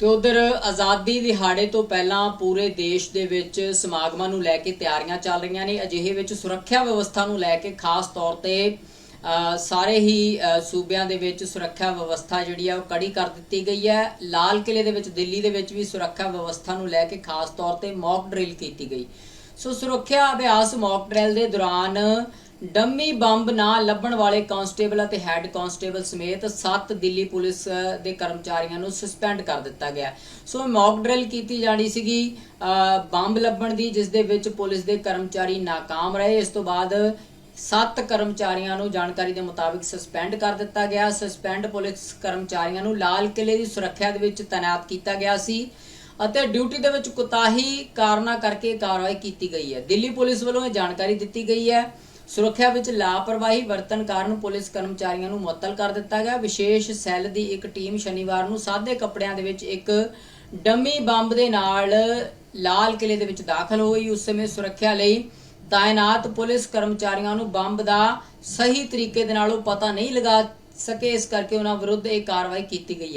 ਤੇ ਉਧਰ ਆਜ਼ਾਦੀ ਦਿਹਾੜੇ ਤੋਂ ਪਹਿਲਾਂ ਪੂਰੇ ਦੇਸ਼ ਦੇ ਵਿੱਚ ਸਮਾਗਮਾਂ ਨੂੰ ਲੈ ਕੇ ਤਿਆਰੀਆਂ ਚੱਲ ਰਹੀਆਂ ਨੇ। ਅਜਿਹੇ ਵਿੱਚ ਸੁਰੱਖਿਆ ਵਿਵਸਥਾ ਨੂੰ ਲੈ ਕੇ ਖਾਸ ਤੌਰ ਤੇ ਸਾਰੇ ਹੀ ਸੂਬਿਆਂ ਦੇ ਵਿੱਚ ਸੁਰੱਖਿਆ ਵਿਵਸਥਾ ਜਿਹੜੀ ਆ ਉਹ ਕੜੀ ਕਰ ਦਿੱਤੀ ਗਈ ਹੈ। ਲਾਲ ਕਿਲੇ ਦੇ ਵਿੱਚ, ਦਿੱਲੀ ਦੇ ਵਿੱਚ ਵੀ ਸੁਰੱਖਿਆ ਵਿਵਸਥਾ ਨੂੰ ਲੈ ਕੇ ਖਾਸ ਤੌਰ ਤੇ ਮੌਕ ਡਰਿਲ ਕੀਤੀ ਗਈ। ਸੋ ਸੁਰੱਖਿਆ ਅਭਿਆਸ ਮੌਕ ਡਰਿਲ ਦੇ ਦੌਰਾਨ ਡੰਮੀ ਬੰਬ ਨਾ ਲੱਭਣ ਵਾਲੇ ਕਾਂਸਟੇਬਲ ਅਤੇ ਹੈੱਡ ਕਾਂਸਟੇਬਲ ਸਮੇਤ 7 ਦਿੱਲੀ ਪੁਲਿਸ ਦੇ ਕਰਮਚਾਰੀਆਂ ਨੂੰ ਸਸਪੈਂਡ ਕਰ ਦਿੱਤਾ ਗਿਆ। ਸੋ ਮੌਕ ਡਰਿਲ ਕੀਤੀ ਜਾਣੀ ਸੀਗੀ। ਬੰਬ ਲੱਭਣ ਦੀ, ਜਿਸ ਦੇ ਵਿੱਚ ਪੁਲਿਸ ਦੇ ਕਰਮਚਾਰੀ ਨਾਕਾਮ ਰਹੇ। ਇਸ ਤੋਂ ਬਾਅਦ ਸੱਤ ਕਰਮਚਾਰੀਆਂ ਨੂੰ ਜਾਣਕਾਰੀ ਦੇ ਮੁਤਾਬਿਕ ਸਸਪੈਂਡ ਕਰ ਦਿੱਤਾ ਗਿਆ। ਸਸਪੈਂਡ ਪੁਲਿਸ ਕਰਮਚਾਰੀਆਂ ਨੂੰ ਲਾਲ ਕਿਲੇ ਦੀ ਸੁਰੱਖਿਆ ਦੇ ਵਿੱਚ ਤਾਇਨਾਤ ਕੀਤਾ ਗਿਆ ਸੀ ਅਤੇ ਡਿਊਟੀ ਦੇ ਵਿੱਚ ਕੁਤਾਹੀ ਕਾਰਨਾਂ ਕਰਕੇ ਕਾਰਵਾਈ ਕੀਤੀ ਗਈ ਹੈ। ਦਿੱਲੀ ਪੁਲਿਸ ਵੱਲੋਂ ਇਹ ਜਾਣਕਾਰੀ ਦਿੱਤੀ ਗਈ ਹੈ। ਸੁਰੱਖਿਆ ਵਿੱਚ ਲਾਪਰਵਾਹੀ ਵਰਤਣ ਕਾਰਨ ਪੁਲਿਸ ਕਰਮਚਾਰੀਆਂ ਨੂੰ ਮੁਅੱਤਲ ਕਰ ਦਿੱਤਾ ਗਿਆ। ਵਿਸ਼ੇਸ਼ ਸੈੱਲ ਦੀ ਇੱਕ ਟੀਮ ਸ਼ਨੀਵਾਰ ਨੂੰ ਸਾਦੇ ਕੱਪੜਿਆਂ ਦੇ ਵਿੱਚ ਇੱਕ ਡੰਮੀ ਬੰਬ ਦੇ ਨਾਲ ਲਾਲ ਕਿਲੇ ਦੇ ਵਿੱਚ ਦਾਖਲ ਹੋਈ ਉਸ ਸਮੇਂ ਸੁਰੱਖਿਆ ਲਈ ਤਾਇਨਾਤ ਪੁਲਿਸ ਕਰਮਚਾਰੀਆਂ ਨੂੰ ਬੰਬ ਦਾ ਸਹੀ ਤਰੀਕੇ ਦੇ ਨਾਲ ਉਹ ਪਤਾ ਨਹੀਂ ਲਗਾ ਸਕੇ। ਇਸ ਕਰਕੇ ਉਹਨਾਂ ਵਿਰੁੱਧ ਇਹ ਕਾਰਵਾਈ ਕੀਤੀ ਗਈ ਹੈ।